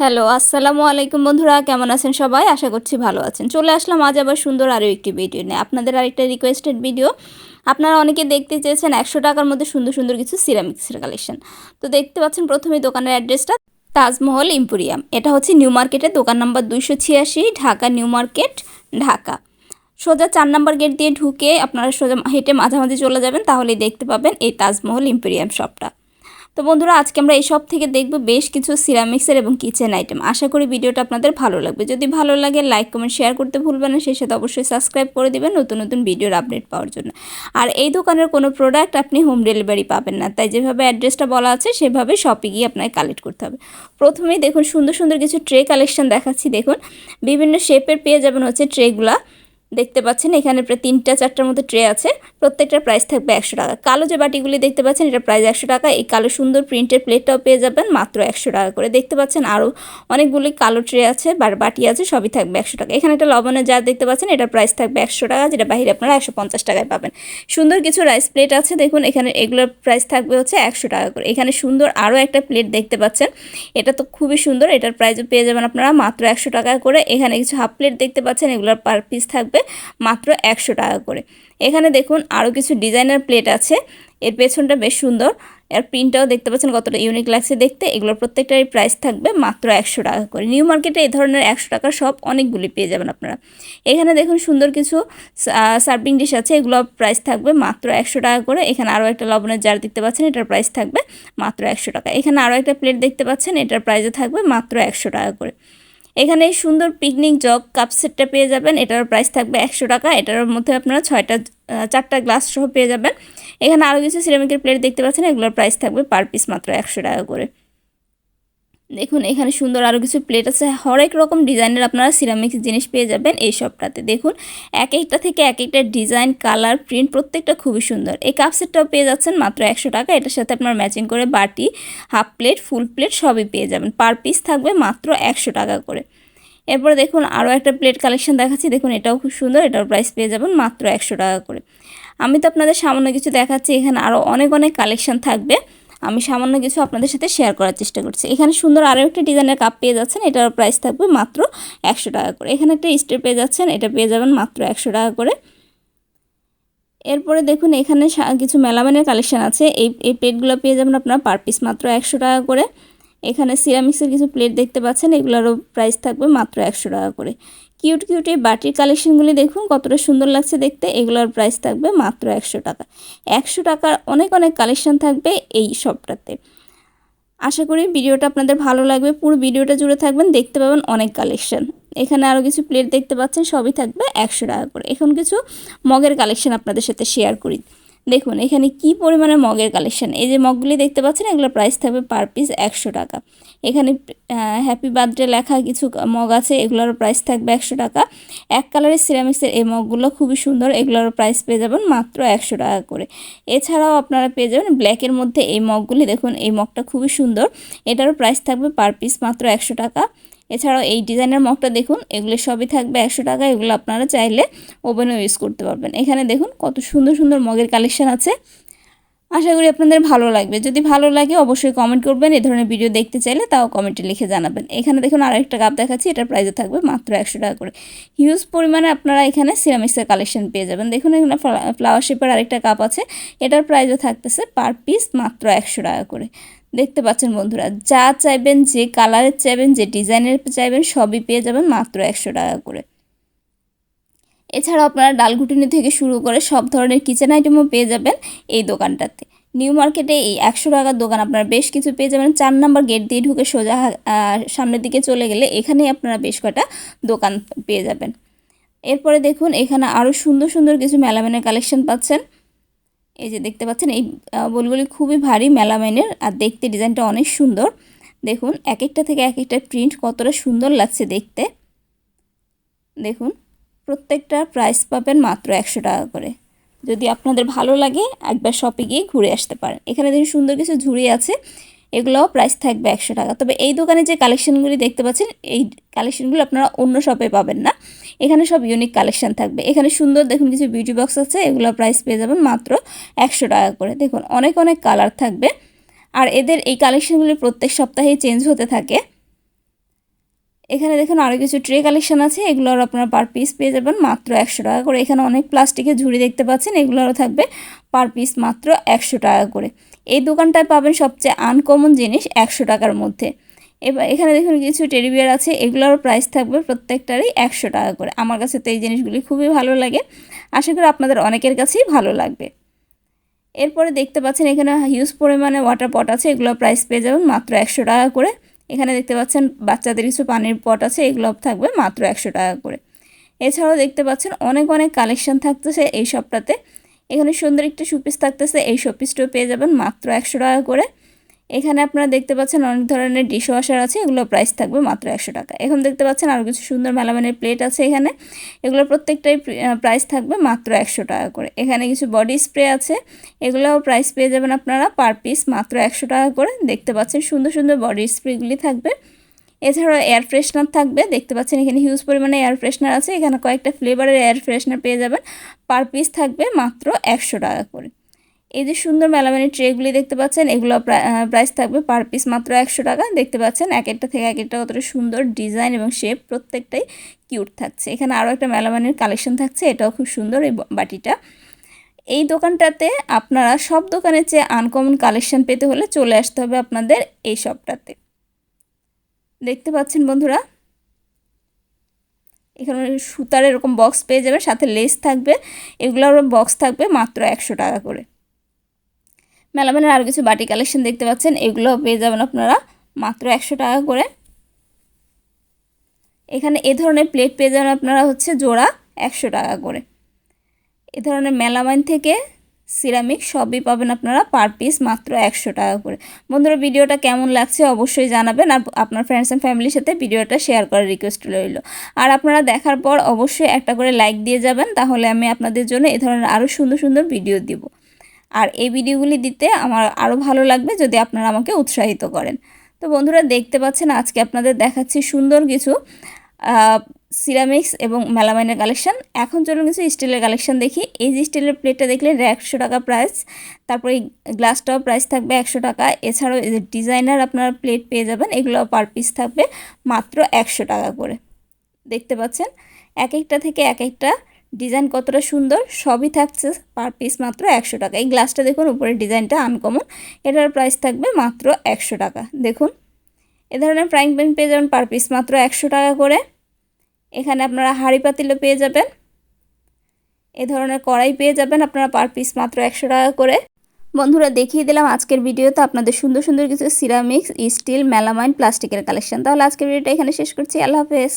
Hello, আসসালামু আলাইকুম বন্ধুরা, কেমন আছেন সবাই? আশা করছি ভালো আছেন। চলে আসলাম আজ আবার সুন্দর আরও একটি ভিডিও নিয়ে। আপনাদের আরেকটা রিকোয়েস্টেড ভিডিও আপনারা অনেকে দেখতে চেয়েছেন একশো টাকার মধ্যে সুন্দর সুন্দর কিছু সিরামিক্সের কালেকশন তো দেখতে পাচ্ছেন প্রথমে দোকানের অ্যাড্রেসটা তাজমহল ইম্পোরিয়াম। এটা হচ্ছে নিউ মার্কেটের দোকান নাম্বার দুইশো ছিয়াশি, ঢাকা নিউ মার্কেট, ঢাকা। সোজা চার নাম্বার গেট দিয়ে ঢুকে আপনারা সোজা হেঁটে মাঝামাঝি চলে যাবেন, তাহলেই দেখতে পাবেন এই তাজমহল ইম্পেরিয়াম শপটা। তো বন্ধুরা, আজকে আমরা এই সব থেকে দেখব বেশ কিছু সিরামিক্সের এবং কিচেন আইটেম আশা করি ভিডিওটা আপনাদের ভালো লাগবে। যদি ভালো লাগে লাইক কমেন্ট শেয়ার করতে ভুলবেন না। সেই সাথে অবশ্যই সাবস্ক্রাইব করে দেবেন নতুন নতুন ভিডিওর আপডেট পাওয়ার জন্য। আর এই দোকানের কোনো প্রোডাক্ট আপনি হোম ডেলিভারি পাবেন না। তাই যেভাবে অ্যাড্রেসটা বলা আছে, সেভাবে শপে গিয়ে আপনাকে কালেক্ট করতে হবে। প্রথমেই দেখুন, সুন্দর সুন্দর কিছু ট্রে কালেকশন দেখাচ্ছি। দেখুন, বিভিন্ন শেপের পেয়ে যাবেন হচ্ছে ট্রেগুলা দেখতে পাচ্ছেন, এখানে প্রায় তিনটা চারটার মতো ট্রে আছে। প্রত্যেকটার প্রাইস থাকবে একশো টাকা। কালো যে বাটিগুলি দেখতে পাচ্ছেন, এটা প্রাইস একশো টাকা। এই কালো সুন্দর প্রিন্টের প্লেটটাও পেয়ে যাবেন, মাত্র একশো টাকা করে। দেখতে পাচ্ছেন আরও অনেকগুলি কালো ট্রে আছে, বা বাটি আছে, সবই থাকবে একশো টাকা। এখানে একটা লবণের জার দেখতে পাচ্ছেন এটার প্রাইস থাকবে একশো টাকা, যেটা বাইরে আপনারা একশো পঞ্চাশ টাকায় পাবেন। সুন্দর কিছু রাইস প্লেট আছে, দেখুন, এখানে এগুলোর প্রাইস থাকবে হচ্ছে একশো টাকা করে। এখানে সুন্দর আরও একটা প্লেট দেখতে পাচ্ছেন, এটা তো খুবই সুন্দর, এটার প্রাইসও পেয়ে যাবেন আপনারা মাত্র একশো টাকা করে। এখানে কিছু হাফ প্লেট দেখতে পাচ্ছেন, এগুলোর পার পিস থাকবে মাত্র একশো টাকা করে। এখানে দেখুন আরও কিছু ডিজাইনার প্লেট আছে। এর পেছনটা বেশ সুন্দর। এর প্রিন্টটাও দেখতে পাচ্ছেন কতটা ইউনিক লাগছে দেখতে। এগুলোর প্রত্যেকটারই প্রাইস থাকবে মাত্র একশো টাকা করে। নিউ মার্কেটে এই ধরনের একশো টাকার সব অনেকগুলি পেয়ে যাবেন আপনারা। এখানে দেখুন সুন্দর কিছু সার্ভিং ডিশ আছে। এগুলো প্রাইস থাকবে মাত্র একশো টাকা করে। এখানে আরও একটা লবণের জার দেখতে পাচ্ছেন, এটার প্রাইস থাকবে মাত্র একশো টাকা। এখানে আরও একটা প্লেট দেখতে পাচ্ছেন, এটার প্রাইসও থাকবে মাত্র একশো টাকা করে। এখানে সুন্দর পিকনিক জগ কাপ সেটটা পেয়ে যাবেন। এটার প্রাইস থাকবে একশো টাকা। এটার মধ্যে আপনারা ছয়টা চারটা গ্লাস সহ পেয়ে যাবেন। এখানে আরও কিছু সিরামিকের প্লেট দেখতে পাচ্ছেন। এগুলোর প্রাইস থাকবে পার পিস মাত্র একশো টাকা করে। দেখুন, এখানে সুন্দর আরও কিছু প্লেট আছে। হরেক রকম ডিজাইনের আপনারা সিরামিক্স জিনিস পেয়ে যাবেন এই সবটাতে দেখুন, এক একটা থেকে এক একটা ডিজাইন কালার প্রিন্ট প্রত্যেকটা খুবই সুন্দর। এই কাপ সেটটাও পেয়ে যাচ্ছেন মাত্র একশো টাকা। এটার সাথে আপনার ম্যাচিং করে বাটি হাফ প্লেট ফুল প্লেট সবই পেয়ে যাবেন। পার পিস থাকবে মাত্র একশো টাকা করে। এরপরে দেখুন আরও একটা প্লেট কালেকশন দেখাচ্ছি। দেখুন, এটাও খুব সুন্দর। এটার প্রাইস পেয়ে যাবেন মাত্র একশো টাকা করে। আমি তো আপনাদের সামান্য কিছু দেখাচ্ছি। এখানে আরও অনেক অনেক কালেকশন থাকবে। আমি সামান্য কিছু আপনাদের সাথে শেয়ার করার চেষ্টা করছি। এখানে সুন্দর আরও একটা ডিজাইনের কাপ পেয়ে যাচ্ছেন, এটার প্রাইস থাকবে মাত্র একশো টাকা করে। এখানে একটা স্টেপ পেয়ে যাচ্ছেন, এটা পেয়ে যাবেন মাত্র একশো টাকা করে। এরপরে দেখুন, এখানে কিছু মেলামানের কালেকশন আছে। এই এই প্লেটগুলো পেয়ে যাবেন আপনারা পার পিস মাত্র একশো টাকা করে। এখানে সিরামিক্সের কিছু প্লেট দেখতে পাচ্ছেন, এগুলোরও প্রাইস থাকবে মাত্র একশো টাকা করে। কিউট কিউট এই বাটির কালেকশনগুলি দেখুন, কতটা সুন্দর লাগছে দেখতে। এগুলোর প্রাইস থাকবে মাত্র একশো টাকা। একশো টাকার অনেক অনেক কালেকশন থাকবে এই সবটাতে আশা করি ভিডিওটা আপনাদের ভালো লাগবে। পুরো ভিডিওটা জুড়ে থাকবেন, দেখতে পাবেন অনেক কালেকশন। এখানে আরও কিছু প্লেট দেখতে পাচ্ছেন, সবই থাকবে একশো টাকা করে। এখন কিছু মগের কালেকশন আপনাদের সাথে শেয়ার করি। দেখুন, এখানে কি পরিমাণে মগের কালেকশন এই যে মগগুলি দেখতে পাচ্ছেন, এগুলোর প্রাইস থাকবে পার পিস একশো টাকা। এখানে হ্যাপি বার্থডে লেখা কিছু মগ আছে এগুলোর প্রাইস থাকবে একশো টাকা। এক কালারের সিরামিক্সের এই মগগুলো খুবই সুন্দর এগুলোর প্রাইস পেয়ে যাবেন মাত্র একশো টাকা করে। এছাড়াও আপনারা পেয়ে যাবেন ব্ল্যাকের মধ্যে এই মগগুলি। দেখুন, এই মগটা খুবই সুন্দর, এটারও প্রাইস থাকবে পার পিস মাত্র একশো টাকা। এছাড়াও এই ডিজাইনের মগটা দেখুন, এগুলো সবই থাকবে একশো টাকা, এগুলো আপনারা চাইলে ওভেনও ইউজ করতে পারবেন। এখানে দেখুন কত সুন্দর সুন্দর মগের কালেকশান আছে। আশা করি আপনাদের ভালো লাগবে। যদি ভালো লাগে অবশ্যই কমেন্ট করবেন, এ ধরনের ভিডিও দেখতে চাইলে তাও কমেন্টে লিখে জানাবেন। এখানে দেখুন আরেকটা কাপ দেখাচ্ছি, এটার প্রাইসে থাকবে মাত্র একশো টাকা করে। হিউজ পরিমাণে আপনারা এখানে সিরামিক্সের কালেকশন পেয়ে যাবেন। দেখুন এখানে ফ্লাওয়ার শেপের আরেকটা কাপ আছে, এটার প্রাইসও থাকতেছে পার পিস মাত্র একশো টাকা করে। দেখতে পাচ্ছেন বন্ধুরা, যা চাইবেন, যে কালারের চাইবেন, যে ডিজাইনের চাইবেন, সবই পেয়ে যাবেন মাত্র একশো টাকা করে। এছাড়াও আপনারা ডালঘুটুনি থেকে শুরু করে সব ধরনের কিচেন আইটেমও পেয়ে যাবেন এই দোকানটাতে। নিউ মার্কেটে এই একশো টাকার দোকান আপনারা বেশ কিছু পেয়ে যাবেন। চার নাম্বার গেট দিয়ে ঢুকে সোজা সামনের দিকে চলে গেলে এখানেই আপনারা বেশ কটা দোকান পেয়ে যাবেন। এরপরে দেখুন, এখানে আরও সুন্দর সুন্দর কিছু মেলামেনের কালেকশন পাচ্ছেন। এই যে দেখতে পাচ্ছেন, এই বলগুলি খুবই ভারী মেলামাইনের আর দেখতে ডিজাইনটা অনেক সুন্দর। দেখুন, এক একটা থেকে এক একটা প্রিন্ট কতটা সুন্দর লাগছে দেখতে। দেখুন, প্রত্যেকটা প্রাইস পাবেন মাত্র একশো টাকা করে। যদি আপনাদের ভালো লাগে, একবার শপে গিয়ে ঘুরে আসতে পারেন। এখানে দেখুন সুন্দর কিছু ঝুড়ি আছে। এগুলোও প্রাইস থাকবে একশো টাকা। তবে এই দোকানে যে কালেকশানগুলি দেখতে পাচ্ছেন, এই কালেকশানগুলো আপনারা অন্য শপে পাবেন না। এখানে সব ইউনিক কালেকশান থাকবে। এখানে সুন্দর দেখুন কিছু বিউটি বক্স আছে এগুলো প্রাইস পেয়ে যাবেন মাত্র একশো টাকা করে। দেখুন, অনেক অনেক কালার থাকবে। আর এদের এই কালেকশানগুলি প্রত্যেক সপ্তাহেই চেঞ্জ হতে থাকে। এখানে দেখুন আরও কিছু ট্রে কালেকশন আছে, এগুলোর আপনারা পার পিস পেয়ে যাবেন মাত্র একশো টাকা করে। এখানে অনেক প্লাস্টিকের ঝুড়ি দেখতে পাচ্ছেন, এগুলোরও থাকবে পার পিস মাত্র একশো টাকা করে। এই দোকানটায় পাবেন সবচেয়ে আনকমন জিনিস একশো টাকার মধ্যে। এবার এখানে দেখুন কিছু টেরিবিয়ার আছে, এগুলোরও প্রাইস থাকবে প্রত্যেকটারই একশো টাকা করে। আমার কাছে তো এই জিনিসগুলি খুবই ভালো লাগে। আশা করি আপনাদের অনেকের কাছেই ভালো লাগবে। এরপরে দেখতে পাচ্ছেন এখানে হিউজ পরিমাণে ওয়াটার পট আছে এগুলো প্রাইস পেয়ে যাবেন মাত্র একশো টাকা করে। এখানে দেখতে পাচ্ছেন বাচ্চাদের কিছু পানির পট আছে, এগুলো থাকবে মাত্র একশো টাকা করে। এছাড়াও দেখতে পাচ্ছেন অনেক অনেক কালেকশন থাকতেছে এই সবটাতে এখানে সুন্দর একটা শোপিস থাকতেছে, এই শোপিসটাও পেয়ে যাবেন মাত্র একশো টাকা করে। এখানে আপনারা দেখতে পাচ্ছেন অনেক ধরনের ডিশ ওয়াশার আছে, এগুলো প্রাইস থাকবে মাত্র একশো টাকা। এখন দেখতে পাচ্ছেন আরও কিছু সুন্দর মেলামানের প্লেট আছে এখানে। এগুলো প্রত্যেকটাই প্রাইস থাকবে মাত্র একশো টাকা করে। এখানে কিছু বডি স্প্রে আছে, এগুলোও প্রাইস পেয়ে যাবেন আপনারা পার পিস মাত্র একশো টাকা করে। দেখতে পাচ্ছেন সুন্দর সুন্দর বডি স্প্রেগুলি থাকবে। এছাড়াও এয়ার ফ্রেশনার থাকবে, দেখতে পাচ্ছেন এখানে হিউজ পরিমাণে এয়ার ফ্রেশনার আছে। এখানে কয়েকটা ফ্লেভারের এয়ার ফ্রেশনার পেয়ে যাবেন। পার পিস থাকবে মাত্র একশো টাকা করে। এই যে সুন্দর মেলামানি ট্রেগুলি দেখতে পাচ্ছেন, এগুলো প্রাইস থাকবে পার পিস মাত্র একশো টাকা। দেখতে পাচ্ছেন এক একটা থেকে এক একটা কতটা সুন্দর ডিজাইন এবং শেপ প্রত্যেকটাই কিউট থাকছে। এখানে আরও একটা মেলামানির কালেকশন থাকছে, এটাও খুব সুন্দর এই বাটিটা। এই দোকানটাতে আপনারা সব দোকানের চেয়ে আনকমন কালেকশন পেতে হলে চলে আসতে হবে আপনাদের এই শপটাতে দেখতে পাচ্ছেন বন্ধুরা, এখানে সুতার এরকম বক্স পেয়ে যাবে সাথে লেস থাকবে এগুলোর বক্স থাকবে মাত্র একশো টাকা করে। মেলামেনের আরও কিছু বাটি কালেকশন দেখতে পাচ্ছেন, এগুলো পেয়ে যাবেন আপনারা মাত্র একশো টাকা করে। এখানে এ ধরনের প্লেট পেয়ে যাবেন আপনারা হচ্ছে জোড়া একশো টাকা করে। এ ধরনের মেলামাইন থেকে সিরামিক সবই পাবেন আপনারা পার পিস মাত্র একশো টাকা করে। বন্ধুরা, ভিডিওটা কেমন লাগছে অবশ্যই জানাবেন আর আপনার ফ্রেন্ডস অ্যান্ড ফ্যামিলির সাথে ভিডিওটা শেয়ার করার রিকোয়েস্ট রইল। আর আপনারা দেখার পর অবশ্যই একটা করে লাইক দিয়ে যাবেন, তাহলে আমি আপনাদের জন্য এ ধরনের আরও সুন্দর সুন্দর ভিডিও দিব। আর এই ভিডিওগুলি দিতে আমার আরও ভালো লাগবে যদি আপনারা আমাকে উৎসাহিত করেন। তো বন্ধুরা দেখতে পাচ্ছেন আজকে আপনাদের দেখাচ্ছি সুন্দর কিছু সিরামিক্স এবং মেলামাইনের কালেকশন এখন চলুন কিছু স্টিলের কালেকশন দেখি। এই যে স্টিলের প্লেটটা দেখলে একশো টাকা প্রাইস তারপরে এই গ্লাসটাও প্রাইস থাকবে একশো টাকা। এছাড়াও এই যে ডিজাইনার আপনারা প্লেট পেয়ে যাবেন এগুলো পার পিস থাকবে মাত্র একশো টাকা করে। দেখতে পাচ্ছেন? এক একটা থেকে এক একটা ডিজাইন কতটা সুন্দর, সবই থাকছে পার পিস মাত্র একশো টাকা। এই গ্লাসটা দেখুন, উপরের ডিজাইনটা আনকমন এটার প্রাইস থাকবে মাত্র একশো টাকা। দেখুন, এ ধরনের ফ্রাইং প্যান পেয়ে যাবেন পার পিস মাত্র একশো টাকা করে। এখানে আপনারা হাঁড়ি পাতিলও পেয়ে যাবেন। এ ধরনের কড়াই পেয়ে যাবেন আপনারা পার পিস মাত্র একশো টাকা করে। বন্ধুরা, দেখিয়ে দিলাম আজকের ভিডিওতে আপনাদের সুন্দর সুন্দর কিছু সিরামিক্স স্টিল মেলামাইন প্লাস্টিকের কালেকশন তাহলে আজকের ভিডিওটা এখানে শেষ করছি। আল্লাহ হাফেজ।